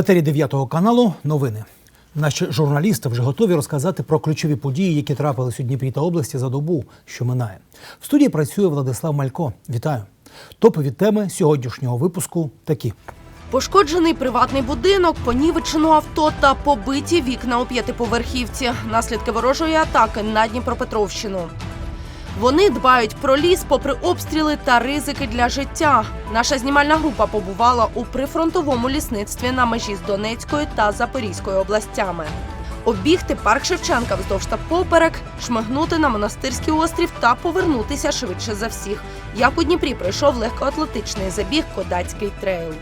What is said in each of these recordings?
етері 9 каналу новини. Наші журналісти вже готові розказати про ключові події, які трапились у Дніпрі та області за добу, що минає. В студії працює Владислав Малько. Вітаю. Топові теми сьогоднішнього випуску такі. Пошкоджений приватний будинок, понівечено авто та побиті вікна у п'ятиповерхівці. Наслідки ворожої атаки на Дніпропетровщину. Вони дбають про ліс попри обстріли та ризики для життя. Наша знімальна група побувала у прифронтовому лісництві на межі з Донецькою та Запорізькою областями. Обігти парк Шевченка вздовж та поперек, шмигнути на монастирський острів та повернутися швидше за всіх. Як у Дніпрі пройшов легкоатлетичний забіг Кодацький трейл.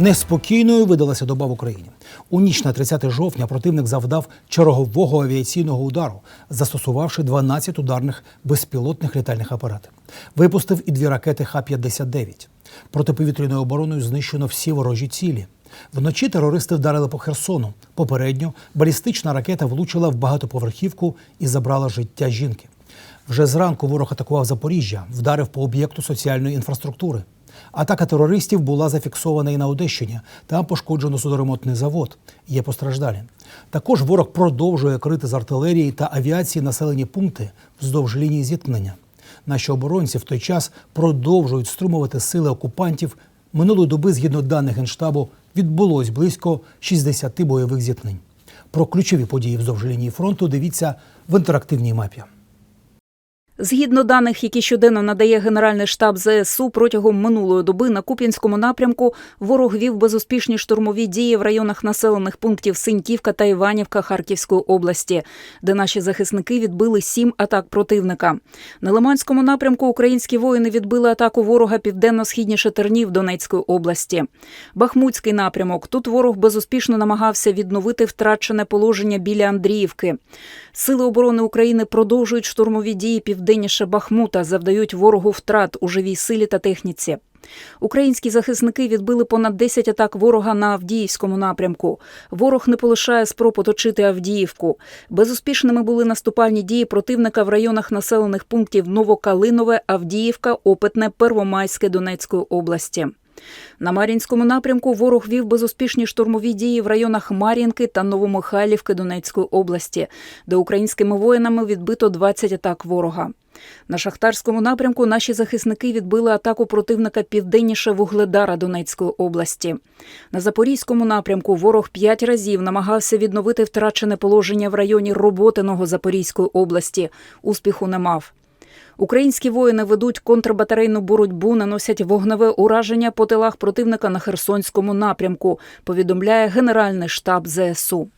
Неспокійною видалася доба в Україні. У ніч на 30 жовтня противник завдав чергового авіаційного удару, застосувавши 12 ударних безпілотних літальних апаратів. Випустив і дві ракети Х-59. Протиповітряною обороною знищено всі ворожі цілі. Вночі терористи вдарили по Херсону. Попередньо балістична ракета влучила в багатоповерхівку і забрала життя жінки. Вже зранку ворог атакував Запоріжжя, вдарив по об'єкту соціальної інфраструктури. Атака терористів була зафіксована і на Одещині. Там пошкоджено судоремонтний завод. Є постраждалі. Також ворог продовжує крити з артилерії та авіації населені пункти вздовж лінії зіткнення. Наші оборонці в той час продовжують струмувати сили окупантів. Минулої доби, згідно даних Генштабу, відбулось близько 60 бойових зіткнень. Про ключові події вздовж лінії фронту дивіться в інтерактивній мапі. Згідно даних, які щоденно надає Генеральний штаб ЗСУ, протягом минулої доби на Куп'янському напрямку ворог вів безуспішні штурмові дії в районах населених пунктів Синьківка та Іванівка Харківської області, де наші захисники відбили сім атак противника. На Лиманському напрямку українські воїни відбили атаку ворога південно-східніше Тернів Донецької області. Бахмутський напрямок. Тут ворог безуспішно намагався відновити втрачене положення біля Андріївки. Сили оборони України продовжують штурмові дії південніше Бахмута, завдають ворогу втрат у живій силі та техніці. Українські захисники відбили понад 10 атак ворога на Авдіївському напрямку. Ворог не полишає спроб оточити Авдіївку. Безуспішними були наступальні дії противника в районах населених пунктів Новокалинове, Авдіївка, Опитне, Первомайське Донецької області. На Мар'їнському напрямку ворог вів безуспішні штурмові дії в районах Мар'їнки та Новомихайлівки Донецької області, де українськими воїнами відбито 20 атак ворога. На шахтарському напрямку наші захисники відбили атаку противника південніше Вугледара Донецької області. На запорізькому напрямку ворог п'ять разів намагався відновити втрачене положення в районі Роботиного Запорізької області. Успіху не мав. Українські воїни ведуть контрбатарейну боротьбу, наносять вогневе ураження по тилах противника на Херсонському напрямку. Повідомляє Генеральний штаб ЗСУ.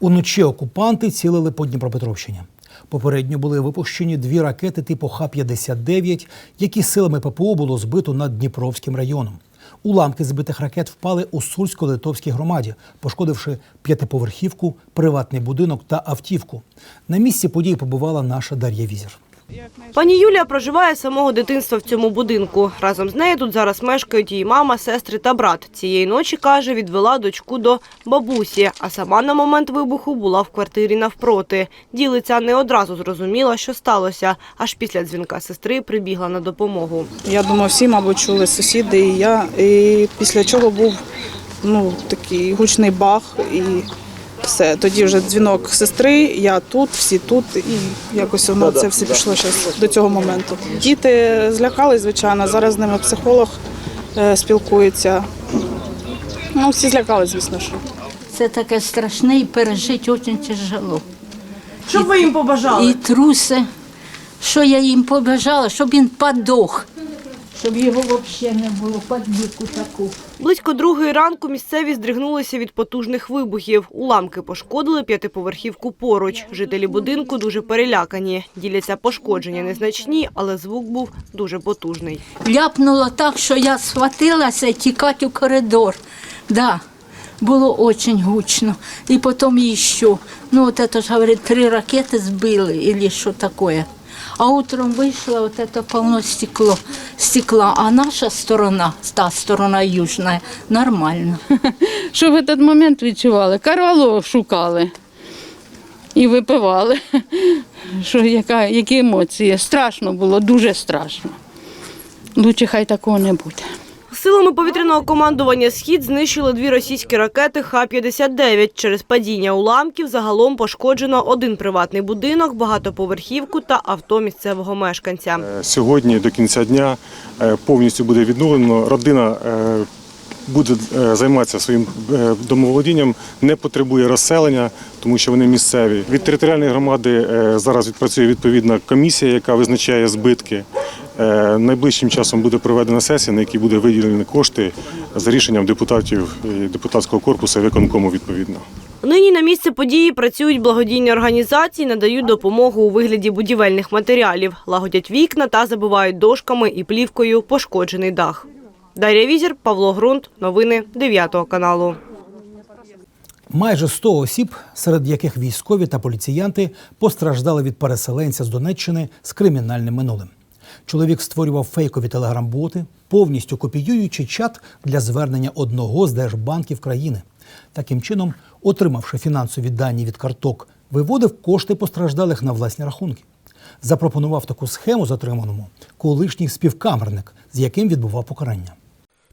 Уночі окупанти цілили по Дніпропетровщині. Попередньо були випущені дві ракети типу Х-59, які силами ППО було збито над Дніпровським районом. Уламки збитих ракет впали у Сульсько-Литовській громаді, пошкодивши п'ятиповерхівку, приватний будинок та автівку. На місці події побувала наша Дар'я Візір. Пані Юлія проживає самого дитинства в цьому будинку. Разом з нею тут зараз мешкають її мама, сестри та брат. Цієї ночі, каже, відвела дочку до бабусі, а сама на момент вибуху була в квартирі навпроти. Ділиця не одразу зрозуміла, що сталося. Аж після дзвінка сестри прибігла на допомогу. Я думаю, всі, мабуть, чули сусіди і я. І після чого був ну, такий гучний бах і все. Тоді вже дзвінок сестри, я тут, всі тут, і якось воно це все пішло щас до цього моменту. Діти злякались, звичайно. Зараз з ними психолог е, спілкується. Ну, всі злякались, звісно ж. Це таке страшне і пережити дуже тяжело. Що ви їм побажали? І труси. Що я їм побажала, щоб він подох, щоб його взагалі не було, подбіку таку. Близько другої ранку місцеві здригнулися від потужних вибухів. Уламки пошкодили п'ятиповерхівку поруч. Жителі будинку дуже перелякані. Діляться пошкодження незначні, але звук був дуже потужний. Ляпнуло так, що я схватилася і тікати у коридор. Да, було дуже гучно. І потім іще. Ну, от це ж, говорить, три ракети збили, або що таке. А утром вийшло вот это полно стекло, стекла, а наша сторона, та сторона южна, нормально. що в цей момент відчували? Карвало шукали і випивали. Що, яка, які емоції? Страшно було, дуже страшно. Лучше хай такого не буде. Силами повітряного командування «Схід» знищили дві російські ракети Х-59. Через падіння уламків загалом пошкоджено один приватний будинок, багатоповерхівку та авто місцевого мешканця. Е, Сьогодні до кінця дня е, повністю буде відновлено. Родина е, буде е, займатися своїм е, домоволодінням, не потребує розселення, тому що вони місцеві. Від територіальної громади е, зараз відпрацює відповідна комісія, яка визначає збитки. Найближчим часом буде проведена сесія, на якій буде виділені кошти за рішенням депутатів депутатського корпусу виконкому відповідно. Нині на місце події працюють благодійні організації, надають допомогу у вигляді будівельних матеріалів, лагодять вікна та забивають дошками і плівкою пошкоджений дах. Дар'я Візір, Павло Грунт. Новини 9 каналу. Майже 100 осіб, серед яких військові та поліціянти, постраждали від переселенця з Донеччини з кримінальним минулим. Чоловік створював фейкові телеграм-боти, повністю копіюючи чат для звернення одного з держбанків країни. Таким чином, отримавши фінансові дані від карток, виводив кошти постраждалих на власні рахунки. Запропонував таку схему затриманому колишній співкамерник, з яким відбував покарання.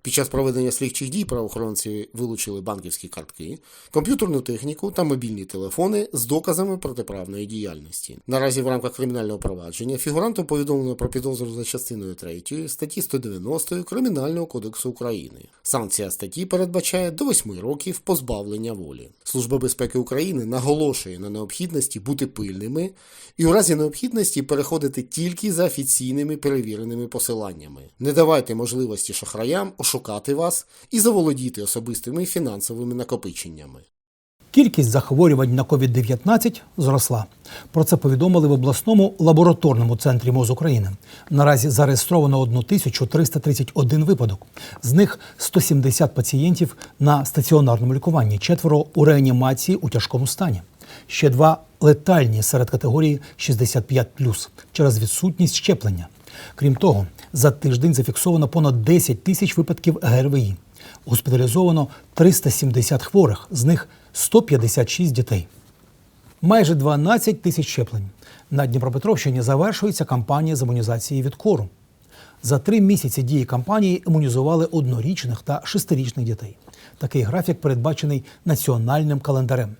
Під час проведення слідчих дій правоохоронці вилучили банківські картки, комп'ютерну техніку та мобільні телефони з доказами протиправної діяльності. Наразі в рамках кримінального провадження фігурантам повідомлено про підозру за частиною 3 статті 190 Кримінального кодексу України. Санкція статті передбачає до 8 років позбавлення волі. Служба безпеки України наголошує на необхідності бути пильними і у разі необхідності переходити тільки за офіційними перевіреними посиланнями. Не давайте можливості шахраям ошукати вас і заволодіти особистими фінансовими накопиченнями. Кількість захворювань на COVID-19 зросла. Про це повідомили в обласному лабораторному центрі МОЗ України. Наразі зареєстровано 1331 випадок. З них 170 пацієнтів на стаціонарному лікуванні, четверо у реанімації у тяжкому стані. Ще два летальні серед категорії 65+, через відсутність щеплення. Крім того, за тиждень зафіксовано понад 10 тисяч випадків ГРВІ. Госпіталізовано 370 хворих, з них 156 дітей. Майже 12 тисяч щеплень. На Дніпропетровщині завершується кампанія з імунізації від кору. За три місяці дії кампанії імунізували однорічних та шестирічних дітей. Такий графік передбачений національним календарем.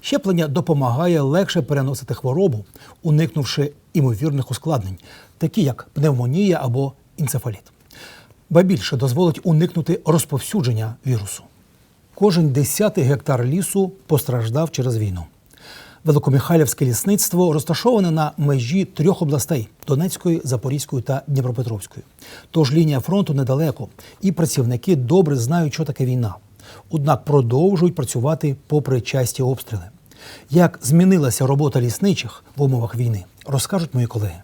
Щеплення допомагає легше переносити хворобу, уникнувши імовірних ускладнень, такі як пневмонія або інцефаліт. Ба більше дозволить уникнути розповсюдження вірусу. Кожен десятий гектар лісу постраждав через війну. Великомихайлівське лісництво розташоване на межі трьох областей Донецької, Запорізької та Дніпропетровської. Тож лінія фронту недалеко, і працівники добре знають, що таке війна. Однак продовжують працювати попри часті обстріли. Як змінилася робота лісничих в умовах війни, розкажуть мої колеги.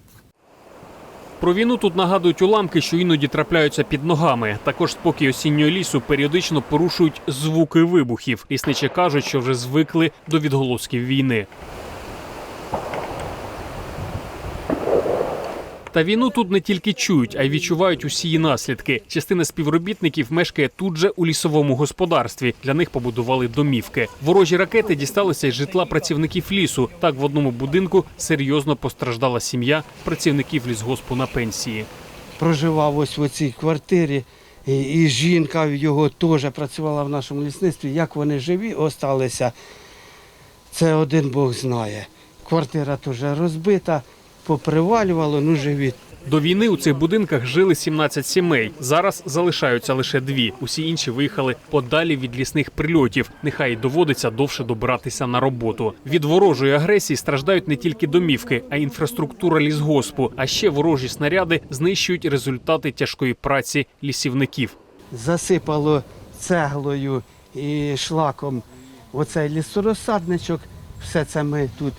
Про війну тут нагадують уламки, що іноді трапляються під ногами. Також спокій осіннього лісу періодично порушують звуки вибухів. Лісничі кажуть, що вже звикли до відголосків війни. Та війну тут не тільки чують, а й відчувають усі її наслідки. Частина співробітників мешкає тут же у лісовому господарстві. Для них побудували домівки. Ворожі ракети дісталися із житла працівників лісу. Так в одному будинку серйозно постраждала сім'я працівників лісгоспу на пенсії. проживав ось в цій квартирі, і, жінка його теж працювала в нашому лісництві. Як вони живі осталися, це один Бог знає. Квартира теж розбита, попривалювало, ну живі. До війни у цих будинках жили 17 сімей. Зараз залишаються лише дві. Усі інші виїхали подалі від лісних прильотів. Нехай доводиться довше добиратися на роботу. Від ворожої агресії страждають не тільки домівки, а й інфраструктура лісгоспу. А ще ворожі снаряди знищують результати тяжкої праці лісівників. Засипало цеглою і шлаком оцей лісорозсадничок. Все це ми тут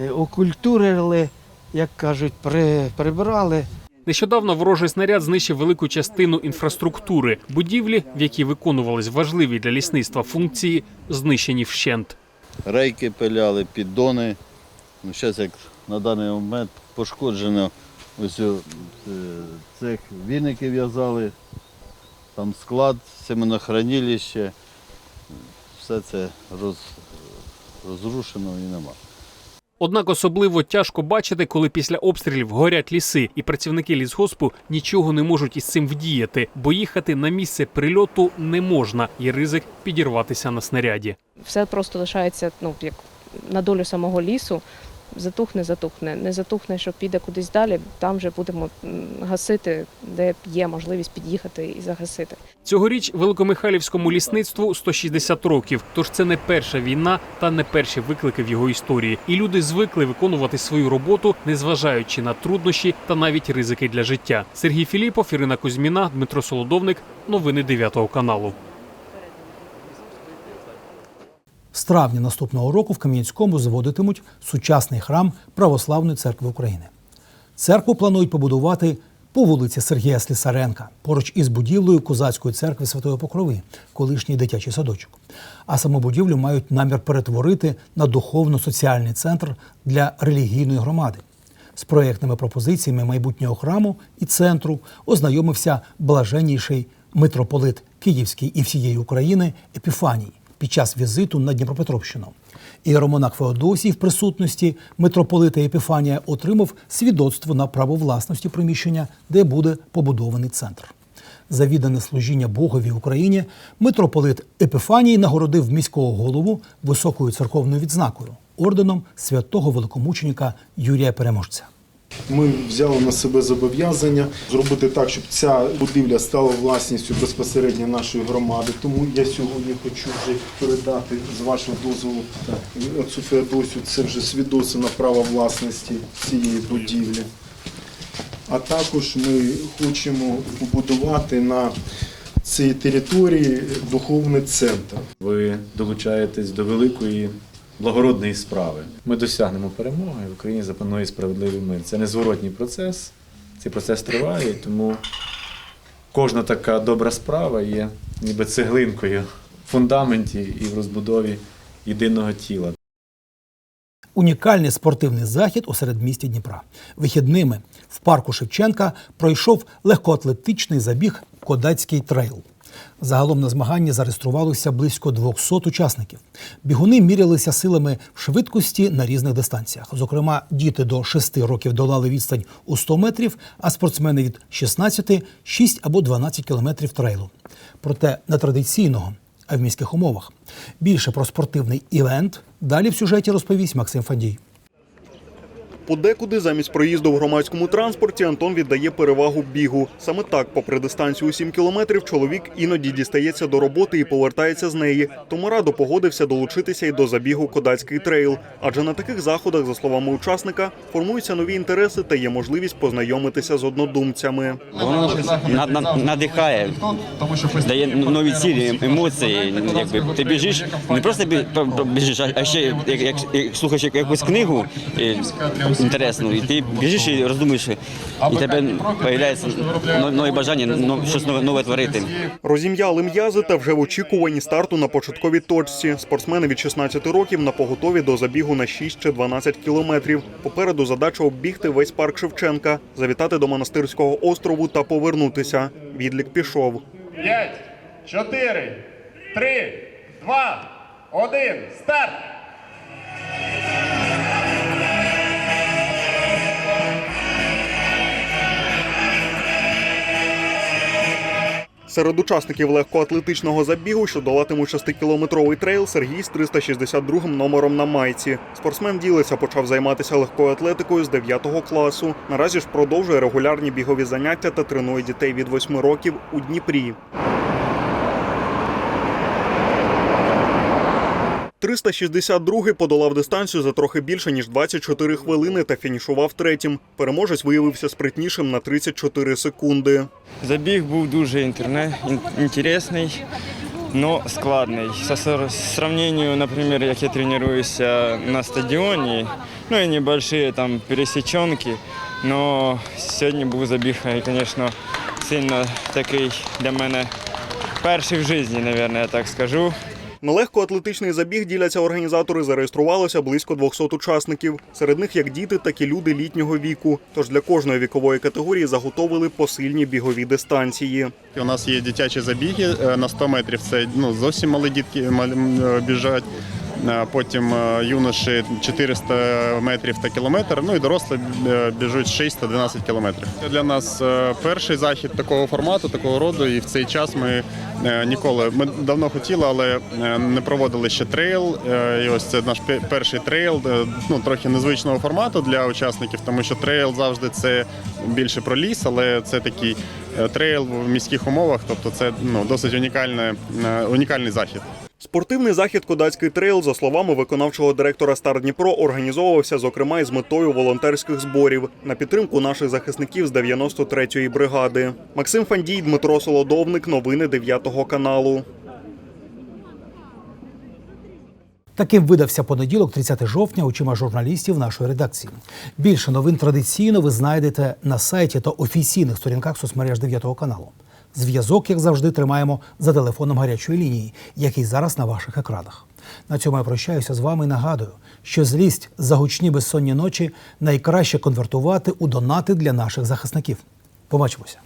е, окультурили, як кажуть, при, прибрали. Нещодавно ворожий снаряд знищив велику частину інфраструктури. Будівлі, в якій виконувались важливі для лісництва функції, знищені вщент. рейки пиляли, піддони. Ну, зараз як на даний момент пошкоджено ось о, е, цех віники в'язали, там склад, семенохранилище. Все це роз, розрушено і нема. Однак особливо тяжко бачити, коли після обстрілів горять ліси, і працівники лісгоспу нічого не можуть із цим вдіяти, бо їхати на місце прильоту не можна, і ризик підірватися на снаряді. все просто лишається ну, як на долю самого лісу. Затухне, затухне. Не затухне, що піде кудись далі. Там вже будемо гасити, де є можливість під'їхати і загасити. Цьогоріч великомихайлівському лісництву 160 років. Тож це не перша війна та не перші виклики в його історії. І люди звикли виконувати свою роботу, незважаючи на труднощі та навіть ризики для життя. Сергій Філіпов, Ірина Кузьміна, Дмитро Солодовник. Новини 9 каналу. З травня наступного року в Кам'янському зводитимуть сучасний храм Православної церкви України. Церкву планують побудувати по вулиці Сергія Слісаренка, поруч із будівлею Козацької церкви Святої Покрови, колишній дитячий садочок. А саму будівлю мають намір перетворити на духовно-соціальний центр для релігійної громади. З проєктними пропозиціями майбутнього храму і центру ознайомився блаженніший митрополит Київський і всієї України Епіфаній під час візиту на Дніпропетровщину. І Іеромонах Феодосій в присутності митрополита Епіфанія отримав свідоцтво на право власності приміщення, де буде побудований центр. За віддане служіння Богові Україні митрополит Епіфаній нагородив міського голову високою церковною відзнакою орденом святого великомученика Юрія Переможця. Ми взяли на себе зобов'язання зробити так, щоб ця будівля стала власністю безпосередньо нашої громади. Тому я сьогодні хочу вже передати з вашого дозволу отцю Феодосію. Це вже свідоцтво на право власності цієї будівлі. А також ми хочемо побудувати на цій території духовний центр. Ви долучаєтесь до великої благородної справи. Ми досягнемо перемоги. В Україні запанує справедливий мир. Це незворотній процес. Цей процес триває, тому кожна така добра справа є ніби цеглинкою в фундаменті і в розбудові єдиного тіла. Унікальний спортивний захід у середмісті Дніпра. Вихідними в парку Шевченка пройшов легкоатлетичний забіг Кодацький трейл. Загалом на змаганні зареєструвалося близько 200 учасників. Бігуни мірялися силами в швидкості на різних дистанціях. Зокрема, діти до 6 років долали відстань у 100 метрів, а спортсмени від 16 – 6 або 12 кілометрів трейлу. Проте не традиційного, а в міських умовах. Більше про спортивний івент далі в сюжеті розповість Максим Фадій. Подекуди замість проїзду в громадському транспорті Антон віддає перевагу бігу. Саме так, попри дистанцію у 7 кілометрів, чоловік іноді дістається до роботи і повертається з неї. Тому радо погодився долучитися й до забігу Кодацький трейл. Адже на таких заходах, за словами учасника, формуються нові інтереси та є можливість познайомитися з однодумцями. Воно на- на- надихає, дає нові цілі, емоції. Якби ти біжиш, не просто бі- про- про- біжиш, а- ще як, слухаєш як- якусь книгу інтересну, і ти біжиш і роздумуєш, і тебе з'являється нове бажання щось нове, нове творити. Розім'яли м'язи та вже в очікуванні старту на початковій точці. Спортсмени від 16 років на поготові до забігу на 6 чи 12 кілометрів. Попереду задача оббігти весь парк Шевченка, завітати до монастирського острову та повернутися. Відлік пішов. П'ять, чотири, три, два, один, старт! Серед учасників легкоатлетичного забігу, що долатимуть 6-кілометровий трейл, Сергій з 362 номером на майці. Спортсмен ділиться, почав займатися легкою атлетикою з 9 класу. Наразі ж продовжує регулярні бігові заняття та тренує дітей від 8 років у Дніпрі. 362-й подолав дистанцію за трохи більше ніж 24 хвилини та фінішував третім. Переможець виявився спритнішим на 34 секунди. Забіг був дуже інтересний, але складний. Со сравнению, наприклад, як я тренуюся на стадіоні, ну і небольшие там пересеченки, но сьогодні був забіг, звісно, сильно такий для мене перший в житті, мабуть, я так скажу. На легкоатлетичний забіг діляться організатори. Зареєструвалося близько 200 учасників. Серед них як діти, так і люди літнього віку. Тож для кожної вікової категорії заготовили посильні бігові дистанції. У нас є дитячі забіги е, на 100 метрів. Це ну, зовсім малі дітки е, біжать. Е, потім е, юноші 400 метрів та кілометр, ну і дорослі е, біжуть 612 кілометрів. Це для нас перший захід такого формату, такого роду, і в цей час ми ніколи ми давно хотіли, але не проводили ще трейл. І ось це наш перший трейл, ну трохи незвичного формату для учасників, тому що трейл завжди це більше про ліс, але це такий трейл в міських умовах, тобто це ну досить унікальне, унікальний захід. Спортивний захід Кодацький трейл, за словами виконавчого директора Стар Дніпро, організовувався зокрема із метою волонтерських зборів на підтримку наших захисників з 93-ї бригади. Максим Фандій, Дмитро Солодовник. Новини 9 каналу. Таким видався понеділок, 30 жовтня, очима журналістів нашої редакції. Більше новин традиційно ви знайдете на сайті та офіційних сторінках соцмереж 9 каналу. Зв'язок, як завжди, тримаємо за телефоном гарячої лінії, який зараз на ваших екранах. На цьому я прощаюся з вами і нагадую, що злість за гучні безсонні ночі найкраще конвертувати у донати для наших захисників. Побачимося.